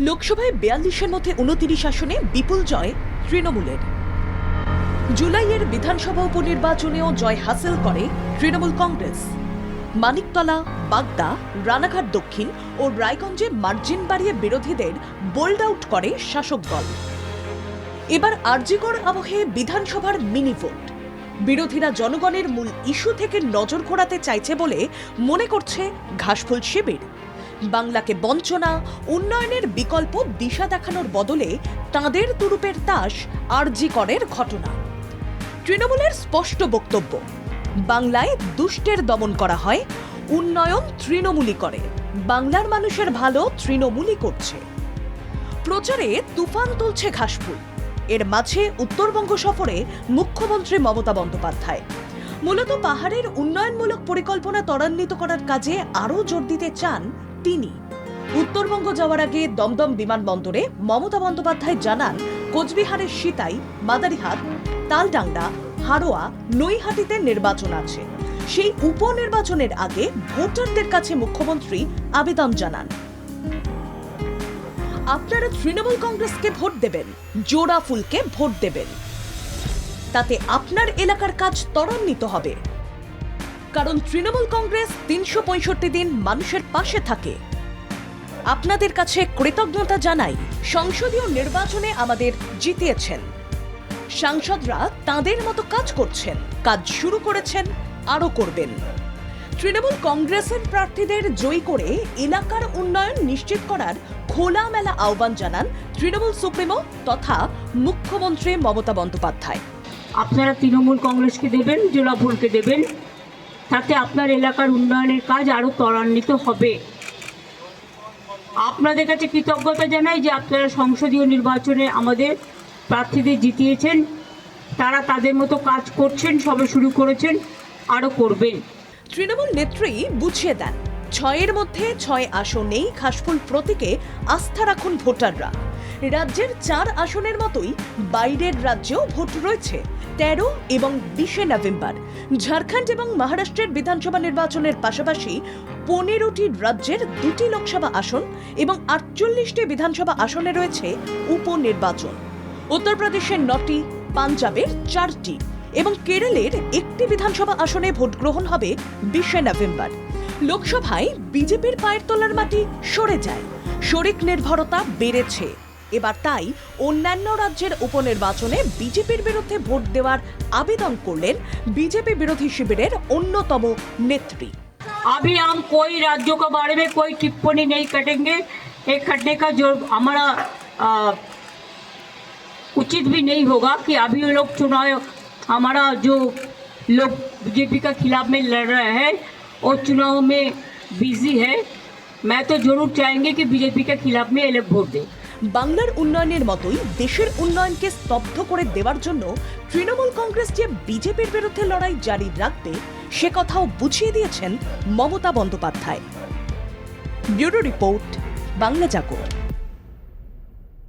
লোকসভায় বিয়াল্লিশের মধ্যে উনতিরিশ আসনে বিপুল জয় তৃণমূলের। জুলাইয়ের বিধানসভা উপনির্বাচনেও জয় হাসিল করে তৃণমূল কংগ্রেস। মানিকতলা, বাগদা, রানাঘাট দক্ষিণ ও রায়গঞ্জে মার্জিন বাড়িয়ে বিরোধীদের বোল্ড আউট করে শাসক দল। এবার আরজিকর আবহে বিধানসভার মিনি ভোট। বিরোধীরা জনগণের মূল ইস্যু থেকে নজর ঘোরাতে চাইছে বলে মনে করছে ঘাসফুল শিবির। বাংলাকে বঞ্চনা, উন্নয়নের বিকল্প দিশা দেখানোর বদলে তাঁদের তুরুপের তাস আরজি করের ঘটনা। তৃণমূলের স্পষ্ট বক্তব্য, বাংলায় দুষ্টের দমন করা হয়, উন্নয়ন তৃণমূলী করে, বাংলার মানুষের ভালো তৃণমূলী করছে। প্রচারে তুফান তুলছে ঘাসফুল, এর মাঝে উত্তরবঙ্গ সফরে মুখ্যমন্ত্রী মমতা বন্দ্যোপাধ্যায়। মূলত পাহাড়ের উন্নয়নমূলক পরিকল্পনা ত্বরান্বিত করার কাজে আরও জোর দিতে চান তিনি। উত্তরবঙ্গ যাওয়ার আগে দমদম বিমানবন্দরে মমতা বন্দ্যোপাধ্যায় জানান, কোচবিহারের সিতাই, মাদারিহাট, তালডাংরা, হাড়োয়া, নৈহাটিতে নির্বাচন আছে। সেই উপনির্বাচনের আগে ভোটারদের কাছে মুখ্যমন্ত্রী আবেদন জানান। আপনারা তৃণমূল কংগ্রেসকে ভোট দেবেন, জোড়া ফুলকে ভোট দেবেন। তাতে আপনার এলাকার কাজ ত্বরান্বিত হবে। কারণ তৃণমূল কংগ্রেস তিনশো পঁয়ষট্টি দিন মানুষের পাশে থাকে। আপনাদের কাছে কৃতজ্ঞতা জানাই, সংসদীয় নির্বাচনে আমাদের জিতিয়েছেন। সাংসদরা তাদের মতো কাজ করছেন, কাজ শুরু করেছেন, আরও করবেন। তৃণমূল কংগ্রেসের প্রার্থীদের জয়ী করে এলাকার উন্নয়ন নিশ্চিত করার খোলামেলা আহ্বান জানান তৃণমূল সুপ্রিমো তথা মুখ্যমন্ত্রী মমতা বন্দ্যোপাধ্যায়। আপনারা তৃণমূল কংগ্রেসকে দেবেন জোড়াফুলকে দেবেন তাতে আপনার এলাকার উন্নয়নের কাজ আরও ত্বরান্বিত হবে। আপনাদের কাছে কৃতজ্ঞতা জানাই যে আপনারা সংসদীয় নির্বাচনে আমাদের প্রার্থীদের জিতিয়েছেন। তারা তাদের মতো কাজ করছেন, সবে শুরু করেছেন আরও করবেন। তৃণমূল নেত্রী বুঝিয়ে দেন, ছয়ের মধ্যে ছয় আসনেই খাসফুল প্রতীকে আস্থা রাখুন ভোটাররা। রাজ্যের চার আসনের মতোই বাইরের রাজ্যেও ভোট রয়েছে। তেরো এবং বিশে নভেম্বর। ঝাড়খণ্ড এবং মহারাষ্ট্রের বিধানসভা নির্বাচনের পাশাপাশি পনেরোটি রাজ্যের দুটি লোকসভা আসন এবং আটচল্লিশটি বিধানসভা আসনে রয়েছে উপনির্বাচন। উত্তরপ্রদেশের নটি, পাঞ্জাবের চারটি এবং কেরলের একটি বিধানসভা আসনে ভোট গ্রহণ হবে বিশে নভেম্বর। লোকসভায় বিজেপির পায়ের তলার মাটি সরে যায়। শরিক নির্ভরতা বেড়েছে। এবার তাই অন্যান্য রাজ্যের উপনির্বাচনে বিজেপির বিরুদ্ধে ভোট দেওয়ার আবেদন করলেন বিজেপি বিরোধী শিবিরের অন্যতম নেত্রী अभी हम कोई राज्यों के बारे में कोई टिप्पणी नहीं करेंगे एक करने का जो हमारा आ, उचित भी नहीं होगा कि अभी वो लोग चुनाव हमारा जो लोग बीजेपी का खिलाफ में लड़ रहे हैं वो चुनाव में बिजी है मैं तो जरूर चाहेंगे कि बीजेपी के खिलाफ में ये लोग वोट दें বাংলার উন্নয়নের মতোই দেশের উন্নয়নকে স্তব্ধ করে দেওয়ার জন্য তৃণমূল কংগ্রেস যে বিজেপির বিরুদ্ধে লড়াই জারি রাখবে সে কথাও বুঝিয়ে দিয়েছেন Mamata Bandyopadhyay. Bureau report, Bangla Jagar